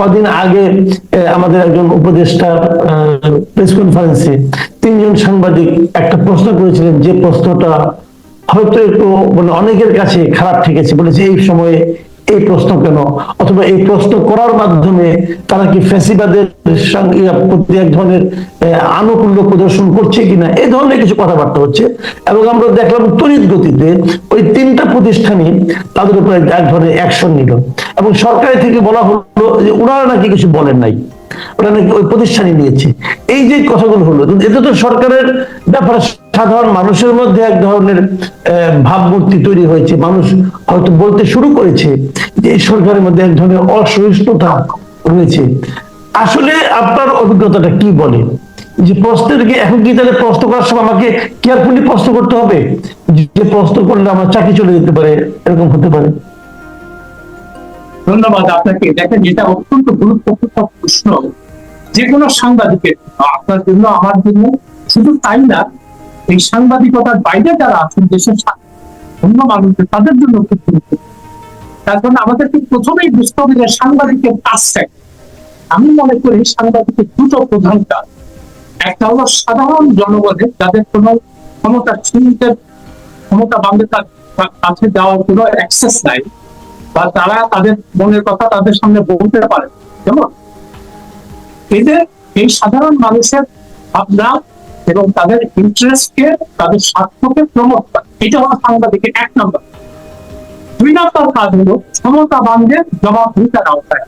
কদিন আগে আমাদের একজন উপদেষ্টা প্রেস কনফারেন্সে তিনজন সাংবাদিক একটা প্রশ্ন করেছিলেন যে প্রশ্নটা হয়তো একটু মানে অনেকের কাছে খারাপ ঠেকেছে, বলেছে এই সময়ে এই প্রশ্ন কেন? অথবা এই প্রশ্ন করার মাধ্যমে তারা কি ফ্যাসিবাদের প্রতি এক ধরনের আনুকূল্য প্রদর্শন করছে কিনা? এই ধরনের কিছু কথাবার্তা হচ্ছে। এবং আমরা দেখলাম তড়িৎ গতিতে ওই তিনটা প্রতিষ্ঠানই তাদের উপরে এক ধরনের অ্যাকশন নিল। এবং সরকারি থেকে বলা হলো যে ওনারা নাকি কিছু বলেন নাই। ওরা নাকি ওই প্রতিষ্ঠানই নিয়েছে। এই যে কথাগুলো হলো এটা তো সরকারের ব্যাপারে সাধারণ মানুষের মধ্যে এক ধরনের ভাবমূর্তি তৈরি হয়েছে। মানুষ হয়তো বলতে শুরু করেছে যে সরকারের মধ্যে এক ধরনের অসহিষ্ণুতা রয়েছে। আসলে আপনার অভিজ্ঞতাটা কি বলে? যে প্রশ্নের এখন কি তাহলে প্রশ্ন করার সময় আমাকে কেয়ারফুলি প্রশ্ন করতে হবে? যে প্রশ্ন করলে আমার চাকরি চলে যেতে পারে, এরকম হতে পারে। ধন্যবাদ আপনাকে। দেখেন, এটা অত্যন্ত গুরুত্বপূর্ণ প্রশ্ন। যে কোনো সাংবাদিকের আপনার জন্য, আমার জন্য, শুধু তাই না এই সাংবাদিকতার বাইরে যারা আছেন দেশের অন্য মানুষদের, তাদের জন্য খুব গুরুত্বপূর্ণ। তার জন্য আমাদেরকে প্রথমেই বুঝতে হবে যে সাংবাদিকের কাজটা আমি মনে করি সাংবাদিকের দুটো প্রধান কাজ। একটা হলো সাধারণ জনগণের, যাদের কোনো ক্ষমতা চিন্তার ক্ষমতা বান্ধে কাছে যাওয়ার কোনো অ্যাক্সেস নাই, বা তারা তাদের মনের কথা তাদের সামনে বলতে পারে যেমন এদের, এই সাধারণ মানুষের ভাবনা এবং তাদের ইন্টারেস্টকে তাদের স্বার্থকে প্রমোট করা। এটা হলো সাংবাদিকের এক নম্বর। দুই নম্বর কাজ হলো ক্ষমতা বান্ধের জবাবদিহিতার আওতায়।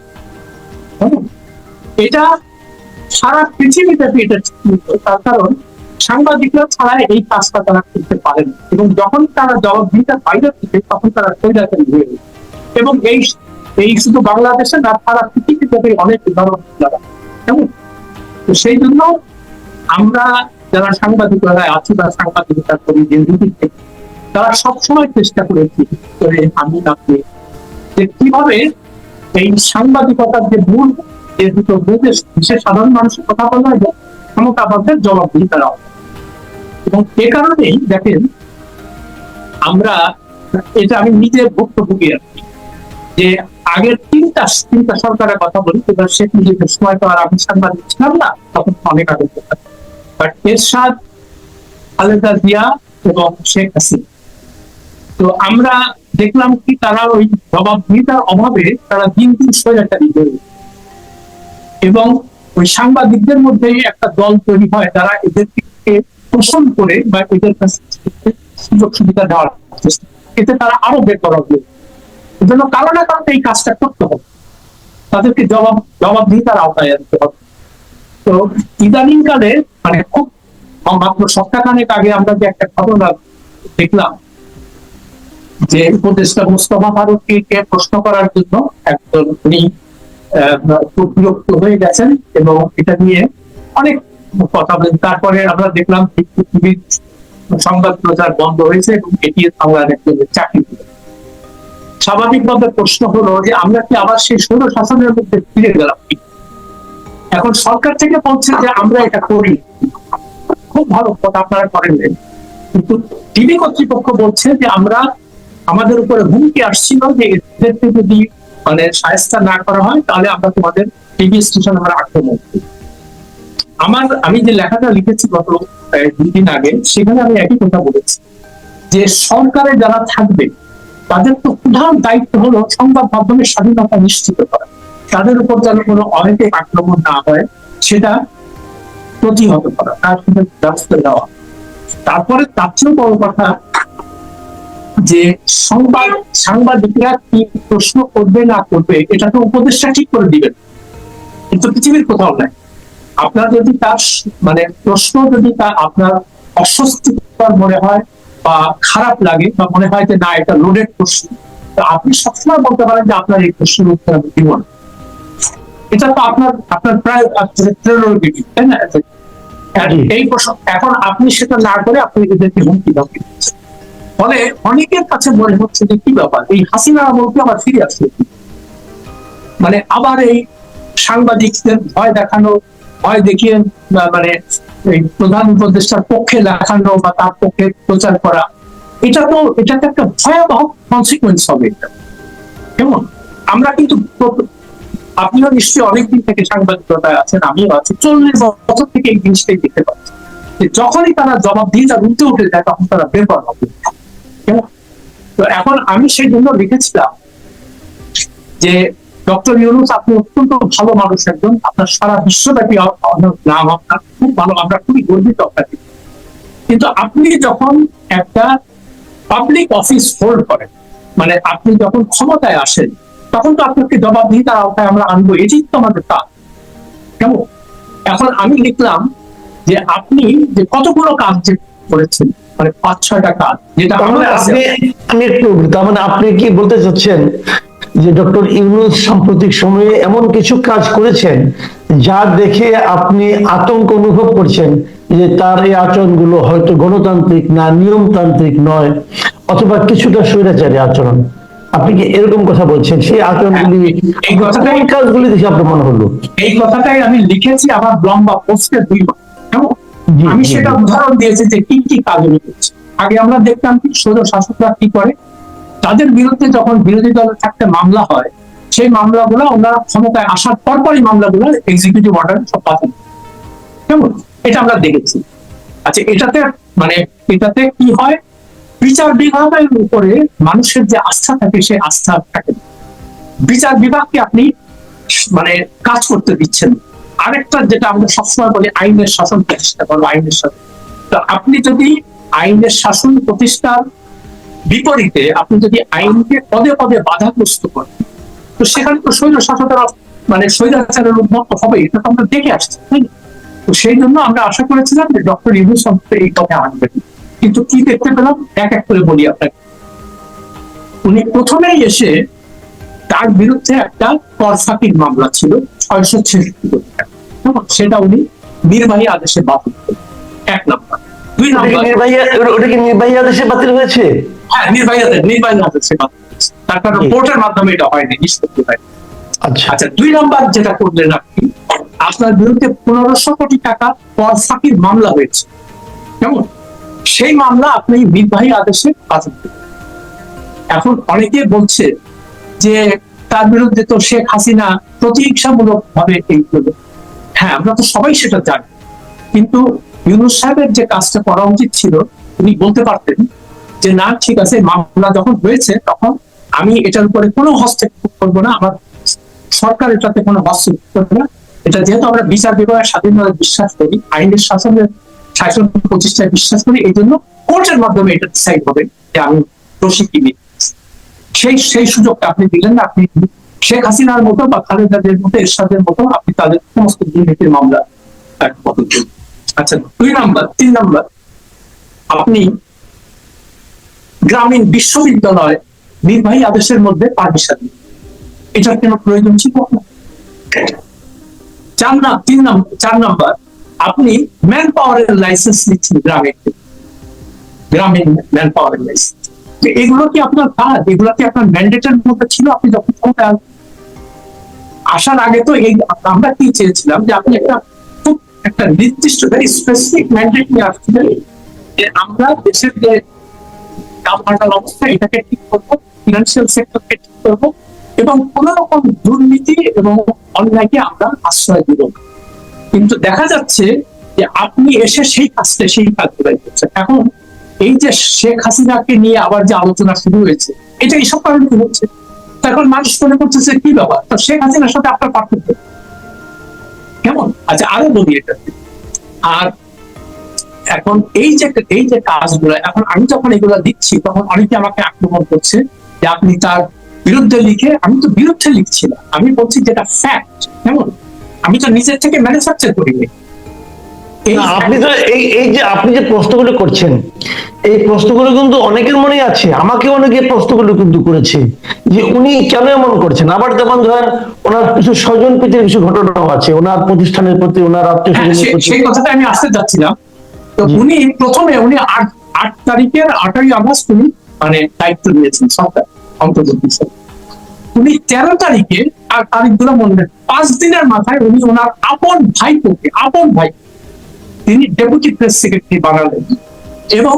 হুম? এটা সারা পৃথিবীতে এটা তার কারণ সাংবাদিকরা ছাড়া এই কাজটা তারা করতে পারেন এবং যখন তারা জবাবদিহিতার বাইরে থেকে, তখন তারা কৈরাচারী হয়ে ওঠে। এবং এই এই শুধু বাংলাদেশে না, সারা পৃথিবীতে অনেক উদাহরণ যারা কেমন তো সেই জন্য আমরা যারা সাংবাদিকরা আছি বা সাংবাদিকতা করি যে থেকে তারা সবসময় চেষ্টা করেছি করে আমি আপনি যে কীভাবে এই সাংবাদিকতার যে মূল যে দুটো বুঝে সাধারণ মানুষের কথা বলা এবং ক্ষমতাবাদের জবাবদিহিতার আওতায়। এবং এ কারণেই দেখেন, আমরা এটা আমি নিজের ভুক্তভোগী আর যে আগের তিনটা তিনটা সরকারের কথা বলি, এবার শেখ মুজিবের সময় তো আর আমি সাংবাদিক ছিলাম না, তখন অনেক আগে বাট এরশাদ খালেদা জিয়া এবং শেখ হাসিনা। তো আমরা দেখলাম কি তারা ওই জবাবদিহিতার অভাবে তারা দিন দিন স্বৈরাচারী হয়ে। এবং ওই সাংবাদিকদের মধ্যে একটা দল তৈরি হয় যারা এদেরকে পোষণ করে বা এদের কাছে সুযোগ সুবিধা দেওয়ার এতে তারা আরও বেকর হবে এজন্য কারও না কারণে এই কাজটা করতে হবে। তাদেরকে জবাব, জবাবদিহিতার আওতায় আনতে হবে। তো ইদানিং কালে মানে খুব মাত্র সপ্তাহখানেক আগে আমরা যে একটা ঘটনা দেখলাম যে উপদেষ্টা মুস্তফা ফারুককে প্রশ্ন করার জন্য একজন উনি খুব হয়ে গেছেন এবং এটা নিয়ে অনেক কথা বলেন তারপরে আমরা দেখলাম সংবাদ প্রচার বন্ধ হয়েছে এবং এটি একজনের চাকরি। স্বাভাবিকভাবে প্রশ্ন হলো যে আমরা কি আবার সেই ষোলো শাসনের মধ্যে ফিরে গেলাম? এখন সরকার থেকে বলছে যে আমরা এটা করি। খুব ভালো কথা আপনারা করেন কিন্তু টিভি কর্তৃপক্ষ বলছে যে আমরা আমাদের উপরে হুমকি আসছিল যে এদেরকে যদি মানে সাহেস্তা না করা হয়, তাহলে আমরা তোমাদের টিভি স্টেশন আমরা আক্রমণ করব। আমার, আমি যে লেখাটা লিখেছি গত দুই দিন আগে, সেখানে আমি একই কথা বলেছি যে সরকারে যারা থাকবে, তাদের তো প্রধান দায়িত্ব হলো সংবাদ মাধ্যমের স্বাধীনতা নিশ্চিত করা। তাদের উপর যেন কোনো অনেকে আক্রমণ না হয়, সেটা প্রতিহত করা, তার সাথে ব্যবস্থা দেওয়া। তারপরে তার চেয়েও বড় কথা যে সংবাদ, সাংবাদিকরা কি প্রশ্ন করবে না করবে এটা তো উপদেশটা ঠিক করে দিবেন। কিন্তু পৃথিবীর কোথাও নাই। আপনার যদি তার মানে প্রশ্ন যদি তা আপনার অস্বস্তিকর মনে হয় বা খারাপ লাগে বা মনে হয় যে না, এটা লোডেড প্রশ্ন, তো আপনি সবসময় বলতে পারেন যে আপনার এই প্রশ্নের উত্তর আমি দিব না। এটা তো আপনার আপনার প্রায় প্রেরোগেটিভ তাই না? এই প্রশ্ন এখন আপনি সেটা না করে আপনি এদেরকে হুমকি ধমকি ফলে অনেকের কাছে মনে হচ্ছে যে কি ব্যাপার? এই হাসিনা আমলকে আবার ফিরে আসছে মানে আবার এই সাংবাদিকদের ভয় দেখানো ভয় দেখিয়ে মানে এই প্রধান উপদেষ্টার পক্ষে দেখানো বা তার পক্ষে প্রচার করা এটা তো এটা তো একটা ভয়াবহ কনসিকুয়েন্স হবে এটা। কেমন? আমরা কিন্তু আপনিও নিশ্চয়ই অনেকদিন থেকে সাংবাদিকতায় আছেন, আমিও আছি। চল্লিশ বছর থেকে এই জিনিসটাই দেখতে পাচ্ছি। যে যখনই তারা জবাব দিয়ে তার উঠতে উঠে যায়, তখন তারা বেপর হবে। তো এখন আমি সেই জন্য লিখেছিলাম যে, ডক্টর ইউনুস, আপনি অত্যন্ত ভালো মানুষ একজন। আপনার সারা বিশ্বব্যাপী নাম আপনার খুব ভালো, আমরা খুবই গর্বিত আপনাকে। কিন্তু আপনি যখন একটা পাবলিক অফিস হোল্ড করেন মানে আপনি যখন ক্ষমতায় আসেন তখন তো আপনাকে জবাব দিয়ে তার আওতায় আমরা আনব। এটাই তো আমাদের কাজ। কেমন? এখন আমি লিখলাম যে আপনি যে কতগুলো কাজ যে করেছেন মানে পাঁচ ছয়টা কাজ যেটা মানে আমি একটু তার মানে আপনি কি বলতে চাচ্ছেন যে ডক্টর ইউনুস সাম্প্রতিক সময়ে এমন কিছু কাজ করেছেন যা দেখে আপনি আতঙ্ক অনুভব করছেন যে তার এই আচরণগুলো হয়তো গণতান্ত্রিক না নিয়মতান্ত্রিক নয় অথবা কিছুটা স্বৈরাচারী আচরণ? আপনি কি এরকম কথা বলছেন? সেই আচরণগুলি এই কথাটাই- কাজগুলি দেখে আপনার মনে হলো? এই কথাটাই আমি লিখেছি আমার লম্বা পোস্টে দুইবার। আমি সেটা উদাহরণ দিয়েছি যে কি কি কাজ করছে আগে আমরা দেখতাম কি সোজ শাসকরা কি করে? তাদের বিরুদ্ধে যখন বিরোধী দলের থাকতে মামলা হয় সেই মামলাগুলো ওনারা ক্ষমতায় আসার পরপরই মামলাগুলো এক্সিকিউটিভ অর্ডার সব পাঠান কেমন? এটা আমরা দেখেছি। আচ্ছা এটাতে মানে এটাতে কি হয়? বিচার বিভাগের উপরে মানুষের যে আস্থা থাকে, সেই আস্থা থাকে। বিচার বিভাগকে আপনি মানে কাজ করতে দিচ্ছেন। আরেকটা যেটা আমরা সবসময় বলি, আইনের শাসন প্রতিষ্ঠা করব আইনের শাসন। তো আপনি যদি আইনের শাসন প্রতিষ্ঠার বিপরীতে আপনি যদি আইনকে পদে পদে বাধাগ্রস্ত করেন, তো সেখানে তো শৈল শাসকের মানে স্বৈরাচারের উন্নত হবে এটা তো আমরা দেখে আসছি, তাই না? তো সেই জন্য আমরা আশা করেছিলাম যে ডক্টর ইউনুস এই কথা আনবেন কিন্তু কি দেখতে পেলাম? এক এক করে বলি আপনাকে। উনি প্রথমেই এসে তার বিরুদ্ধে একটা কর ফাঁকির মামলা ছিল ছয়শো ছেষট্টি কোটি টাকা। সেটা উনি নির্বাহী আদেশে বাতিল করলেন। এক নম্বর। দুই নম্বর। ওটা কি নির্বাহী আদেশে বাতিল হয়েছে? হ্যাঁ নির্বাহী আদেশ নির্বাহী আদেশে বাতিল। তার কারণ কোর্টের মাধ্যমে এটা হয়নি নিষ্পত্তি হয় আচ্ছা। আচ্ছা দুই নম্বর যেটা করলেন আপনি আপনার বিরুদ্ধে পনেরোশো কোটি টাকা কর ফাঁকির মামলা হয়েছে। কেমন? সেই মামলা আপনি নির্বাহী আদেশে বাতিল এখন অনেকে বলছে যে তার বিরুদ্ধে তো শেখ হাসিনা প্রতিহিংসামূলক ভাবে এই করল হ্যাঁ আমরা তো সবাই সেটা জানি। কিন্তু ইউনুস সাহেবের যে কাজটা করা উচিত ছিল, উনি বলতে পারতেন যে, না, ঠিক আছে, মামলা যখন হয়েছে, তখন আমি এটার উপরে কোনো হস্তক্ষেপ করব না। আমার সরকার এটাতে কোনো হস্তক্ষেপ করবে না। এটা যেহেতু আমরা বিচার বিভাগের স্বাধীনভাবে বিশ্বাস করি, আইনের শাসনের শাসন প্রতিষ্ঠায় বিশ্বাস করি, এই জন্য কোর্টের মাধ্যমে এটা ডিসাইড হবে যে আমি দোষী কি সেই সেই সুযোগটা আপনি দিলেন না, আপনি শেখ হাসিনার মতো বা খালেদাদের মতো, এরশাদের মতো আপনি তাদের সমস্ত দুর্নীতির মামলা আচ্ছা দুই নাম্বার, তিন নাম্বার, আপনি গ্রামীণ বিশ্ববিদ্যালয় নির্বাহী আদেশের মধ্যে পারমিশন। এটার কেন প্রয়োজন ছিল চার না, তিন নাম্বার চার নাম্বার আপনি ম্যান পাওয়ারের লাইসেন্স নিচ্ছেন গ্রামে গ্রামীণ ম্যান পাওয়ারের লাইসেন্স এগুলো কি আপনার কাজ এগুলো কি আপনার ম্যান্ডেটের মধ্যে ছিল আপনি যখন আসবেন? আসার আগে তো এই আমরা কি চেয়েছিলাম যে আপনি একটা খুব একটা নির্দিষ্ট ভেরি স্পেসিফিক ম্যান্ডেট নিয়ে আসছিলেন যে আমরা দেশের যে কামপাটাল অবস্থা, এটাকে ঠিক করব ফিনান্সিয়াল সেক্টরকে ঠিক করব এবং কোন রকম দুর্নীতি এবং অন্যায়কে আমরা আশ্রয় দিব না। কিন্তু দেখা যাচ্ছে যে আপনি এসে সেই কাজটা, সেই কাজগুলাই করছেন। এখন এই যে শেখ হাসিনাকে নিয়ে আবার যে আলোচনা শুরু হয়েছে, এটা এইসব কারণে হচ্ছে? তখন মানুষ মনে করতেছে, কি ব্যাপার? তো শেখ হাসিনার সাথে আপনার পার্থক্য? কেমন? আচ্ছা আরও বলি এটা। আর এখন এই যে এই যে কাজগুলো, এখন আমি যখন এগুলো দিচ্ছি তখন অনেকে আমাকে আক্রমণ করছে যে আপনি তার বিরুদ্ধে লিখে, আমি তো বিরুদ্ধে লিখছি না। আমি বলছি যেটা ফ্যাক্ট কেমন? আমি তো নিজের থেকে ম্যানুফ্যাকচার করিনি না, আপনি তো এই এই যে আপনি যে প্রশ্নগুলো করছেন এই প্রশ্নগুলো কিন্তু অনেকের মনে আছে। আমাকে অনেকে প্রশ্নগুলো কিন্তু করেছে যে উনি কেন এমন করছেন? আবার যেমন ধরেন ওনার কিছু স্বজন প্রীতির কিছু ঘটনাও আছে ওনার প্রতিষ্ঠানের প্রতি ওনার আত্মীয় হ্যাঁ, সেই কথাটা আমি আসতে যাচ্ছিলাম। তো উনি প্রথমে উনি আট আট তারিখের আটই আগস্ট উনি মানে দায়িত্ব নিয়েছেন সরকার অন্তর্বর্তী উনি তেরো তারিখে আর তারিখগুলো মনে নেই, পাঁচ দিনের মাথায় উনি ওনার আপন ভাইপোকে আপন ভাই তিনি ডেপুটি প্রেস সেক্রেটারি বানালেন। এবং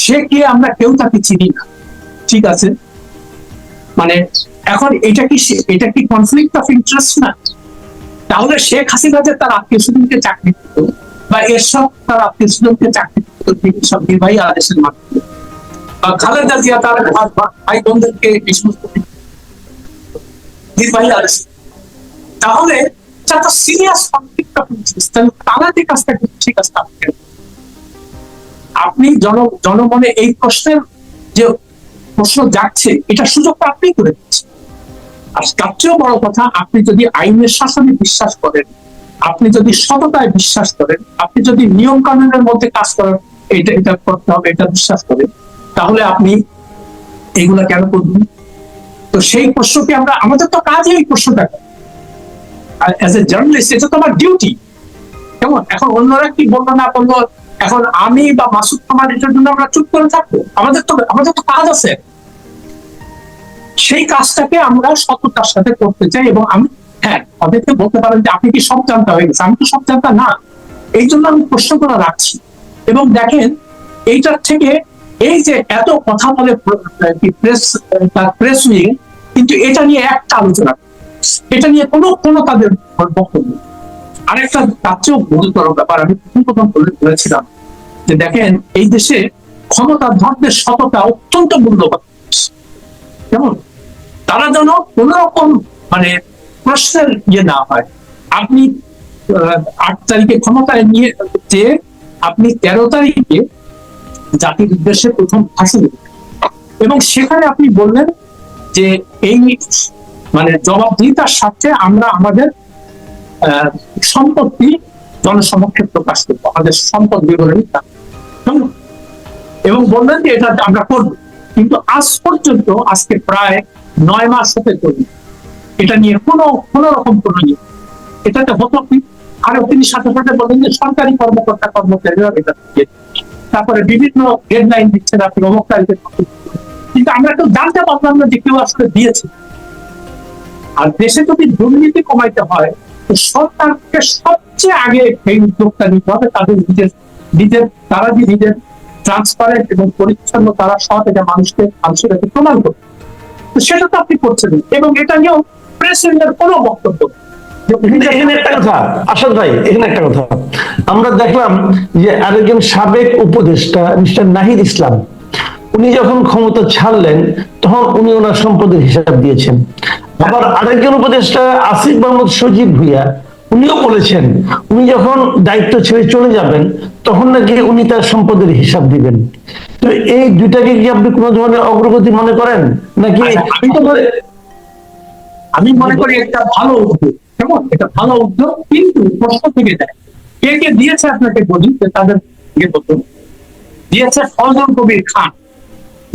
সে কে আমরা কেউ তাকে চিনি না। ঠিক আছে? মানে এখন এটা কি এটা কি কনফ্লিক্ট অফ ইন্টারেস্ট না? তাহলে শেখ হাসিনা যে তার আত্মীয় স্বজনকে চাকরি বা এরসব তার আত্মীয় স্বজনকে চাকরি সব নির্বাহী আদেশের মাধ্যমে। খালেদা জিয়া তার ভাই বোনদেরকে এই সমস্ত তাহলে এটা সিরিয়াস কনফ্লিক্ট অফ ইন্টারেস্ট তারা যে কাজটা আপনি জন জনমনে এই প্রশ্নের যে প্রশ্ন যাচ্ছে, এটা সুযোগটা আপনি করে দিচ্ছেন। আর তার চেয়েও বড় কথা, আপনি যদি আইনের শাসনে বিশ্বাস করেন, আপনি যদি সততায় বিশ্বাস করেন, আপনি যদি নিয়ম কানুনের মধ্যে কাজ করেন, এটা এটা করতে হবে, এটা বিশ্বাস করেন, তাহলে আপনি এইগুলা কেন করবেন? তো সেই প্রশ্নকে আমরা, আমাদের তো কাজই এই প্রশ্নটা। অ্যাজ এ জার্নালিস্ট এটা তো আমার ডিউটি কেমন? এখন অন্যরা কি বলল না বলল? এখন আমি বা মাসুদ আমার এটার জন্য আমরা চুপ করে থাকব? আমাদের তো আমাদের তো কাজ আছে। সেই কাজটাকে আমরা সততার সাথে করতে চাই এবং আমি হ্যাঁ তাদেরকে বলতে পারেন যে আপনি কি সব জানতা হয়ে গেছে আমি তো সব জানতা না। এই জন্য আমি প্রশ্ন করে রাখছি। এবং দেখেন, এইটার থেকে এই যে এত কথা বলে প্রেস প্রেস কিন্তু এটা নিয়ে একটা আলোচনা। এটা নিয়ে কোনো কোনো তাদের বক্তব্য। আরেকটা তার চেয়েও গুরুতর ব্যাপার, আমি প্রথম প্রথম বলেছিলাম যে দেখেন, এই দেশে ক্ষমতাধরদের সততা অত্যন্ত মূল্যবান। কেমন? তারা যেন কোন রকম মানে প্রশ্নের ইয়ে না হয়। আপনি আট তারিখে ক্ষমতায় নিয়ে, যে আপনি তেরো তারিখে জাতির উদ্দেশ্যে প্রথম ভাষণ এবং সেখানে আপনি বললেন যে এই মানে জবাবদিহিতার সাথে আমরা আমাদের সম্পত্তি জনসমক্ষে প্রকাশ করব, আমাদের সম্পদ বিবরণী এবং বললেন যে এটা আমরা করব। কিন্তু আজ পর্যন্ত, আজকে প্রায় নয় মাস হতে করি এটা নিয়ে কোনো কোনো রকম কোনো ইয়ে এটাতে হতো কি? আরও তিনি সাথে সাথে বলেন যে সরকারি কর্মকর্তা কর্মচারীরা এটা। তারপরে বিভিন্ন ডেডলাইন দিচ্ছেন আপনি, অমুক কিন্তু আমরা কেউ জানতে পারলাম না যে কেউ আসলে দিয়েছে। আর দেশে যদি দুর্নীতি কমাইতে হয়, তো সরকারকে সবচেয়ে আগে সেই উদ্যোগটা নিতে হবে, তাদের নিজের নিজের, তারা যে নিজের ট্রান্সপারেন্ট এবং পরিচ্ছন্ন তারা সৎ এটা মানুষকে মানুষের প্রমাণ করবে। তো সেটা তো আপনি করছেন এবং এটা নিয়েও প্রেসিডেন্টের কোনো বক্তব্য এখানে একটা কথা আসাদ ভাই এখানে একটা কথা। আমরা দেখলাম যে আরেকজন সাবেক উপদেষ্টা মিস্টার নাহিদ ইসলাম উনি যখন ক্ষমতা ছাড়লেন তখন উনি ওনার সম্পদের হিসাব দিয়েছেন। আবার আরেকজন উপদেষ্টা আসিফ সজীব ভুইয়া উনিও বলেছেন উনি যখন দায়িত্ব ছেড়ে চলে যাবেন তখন নাকি উনি তার সম্পদের হিসাব দিবেন। তো এই দুইটাকে কি আপনি কোনো ধরনের অগ্রগতি মনে করেন? নাকি আমি আমি মনে করি একটা ভালো উদ্যোগ। কেমন? এটা ভালো উদ্যোগ, কিন্তু প্রশ্ন থেকে যায়, কে কে দিয়েছে আপনাকে বলি? যে তাদের ইয়ে বলতো দিয়েছে ফজল কবির খান,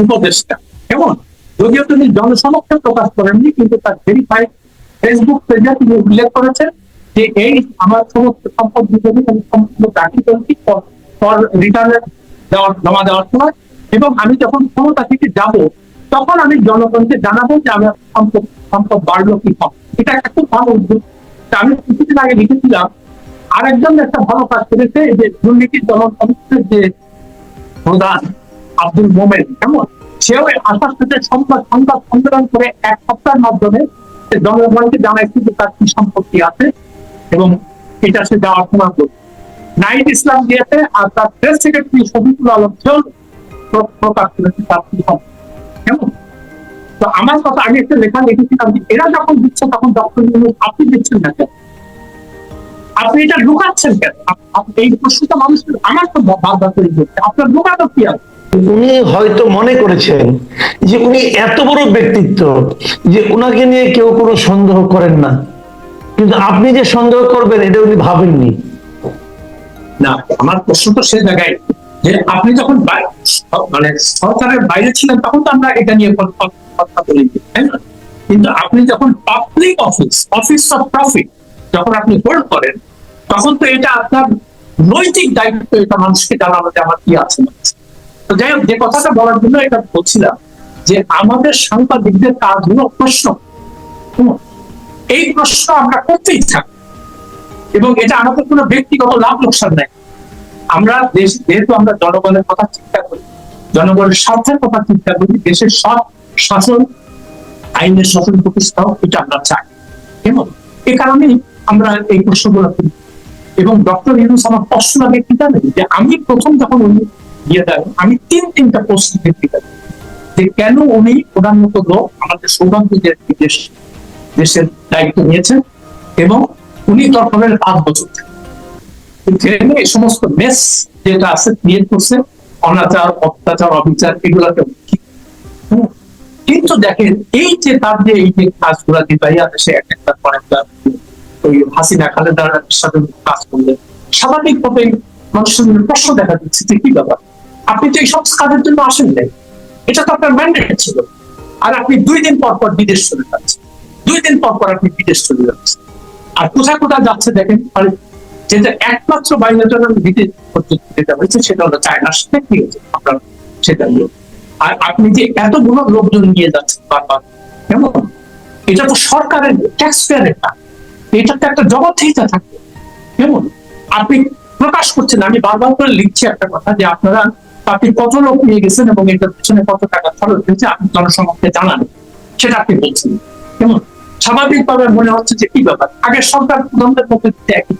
উপদেষ্টা। কেমন? যদিও তিনি জনসমক্ষে প্রকাশ করেননি, কিন্তু তার ভেরিফাইড ফেসবুক পেজে তিনি উল্লেখ করেছেন যে এই আমার সমস্ত সম্পদ বিভাগে আমি সম্পূর্ণ দাখিল করেছি ফর রিটার্নের দেওয়ার, জমা দেওয়ার সময়। এবং আমি যখন ক্ষমতা থেকে যাব, তখন আমি জনগণকে জানাব যে আমার সম্পদ সম্পদ বাড়লো কি কম। এটা একটা খুব ভালো উদ্যোগ। আমি কিছুদিন আগে লিখেছিলাম, আরেকজন একটা ভালো কাজ করেছে যে দুর্নীতি দমন কমিশনের যে প্রধান আব্দুল মোমেন, কেমন? সেও আসার সাথে সংবাদ সংবাদ সম্মেলন করে এক সপ্তাহের মাধ্যমে জনগণকে জানাইছে যে তার কি সম্পত্তি আছে এবং এটা সে দেওয়ার সময় করবে নাইট ইসলাম দিয়েছে আর তার প্রেস সেক্রেটারি শফিকুল আলম সেও প্রকাশ করেছে তার কি সম্পত্তি। কেমন? তো আমার কথা আগে একটা লেখা লিখেছিলাম যে এরা যখন দিচ্ছে তখন ডক্টর আপনি দিচ্ছেন না কেন? আপনি এটা ঢুকাচ্ছেন কেন? এই প্রশ্নটা মানুষ আমার তো বাধা তৈরি করছে আপনার ঢুকানো কি আছে? উনি হয়তো মনে করেছেন যে উনি এত বড় ব্যক্তিত্ব যে উনাকে নিয়ে কেউ কোনো সন্দেহ করেন না। কিন্তু আপনি যে সন্দেহ করবেন এটা উনি ভাবেননি। না আমার প্রশ্ন তো সে জায়গায় যে আপনি যখন মানে সরকারের বাইরে ছিলেন তখন তো আমরা এটা নিয়ে কথা কথা কিন্তু আপনি যখন public office office of profit যখন আপনি হোল্ড করেন, তখন তো এটা আপনার নৈতিক দায়িত্ব, এটা মানুষকে জানানো যে আমার কি আছে? তো যাই হোক, যে কথাটা বলার জন্য এটা বলছিলাম যে আমাদের সাংবাদিকদের কাজ হলো প্রশ্ন এই প্রশ্ন আমরা করতেই থাকি। এবং এটা আমাদের কোনো ব্যক্তিগত লাভ লোকসান নাই। আমরা দেশ যেহেতু আমরা জনগণের কথা চিন্তা করি, জনগণের স্বার্থের কথা চিন্তা করি, দেশের সৎ শাসন, আইনের শাসন প্রতিষ্ঠা হোক এটা আমরা চাই। কেমন? এ কারণেই আমরা এই প্রশ্নগুলো করি। এবং ডক্টর ইউনুস আমার প্রশ্ন আগে কি জানেন? যে আমি প্রথম যখন উনি ইয়ে দেন, আমি তিন, তিনটা প্রশ্ন দেখতে পাই। যে কেন উনি ওনার মতো লোক আমাদের সৌভাগ্য দেশ দেশের দায়িত্ব নিয়েছেন এবং উনি দরকারের পাঁচ বছর। ট্রেনে এই সমস্ত মেস যেটা আছে ক্রিয়েট করছে, অনাচার, অত্যাচার, অবিচার, এগুলাকে হুম। কিন্তু দেখেন, এই যে তার যে এই যে কাজগুলা দিবাইয়া দেশে এক একটা পর একটা ওই হাসিনা খালেদার সাথে কাজ করলে, স্বাভাবিকভাবে মানুষের প্রশ্ন দেখা দিচ্ছে যে কি ব্যাপার? আপনি তো এই সমস্ত কাজের জন্য আসেন নাই। এটা তো আপনার ম্যান্ডেট ছিল। আর আপনি দুই দিন পর পর বিদেশ চলে যাচ্ছেন। দুই দিন পর পর আপনি বিদেশ চলে যাচ্ছেন। আর কোথায় কোথায় যাচ্ছে দেখেন আর যেটা একমাত্র বাইরের বিদেশ করতে যেটা হয়েছে সেটা হলো চায়নার সাথে কি হয়েছে? আপনার সেটা নিয়ে। আর আপনি যে এতগুলো লোকজন নিয়ে যাচ্ছেন বারবার, কেমন? এটা তো সরকারের ট্যাক্স পেয়ারের টাকা এটাতে একটা জবাবদিহিতা থাকবে। কেমন? আপনি প্রকাশ করছেন, আমি বারবার করে লিখছি একটা কথা যে আপনারা, আপনি কত লোক নিয়ে গেছেন এবং এটার পিছনে কত টাকা খরচ হয়েছে, আপনি জনসমাজকে জানান। সেটা আপনি বলছেন। কেমন? স্বাভাবিকভাবে মনে হচ্ছে যে কি ব্যাপার? আগে সরকার প্রধানদের মধ্যে একই।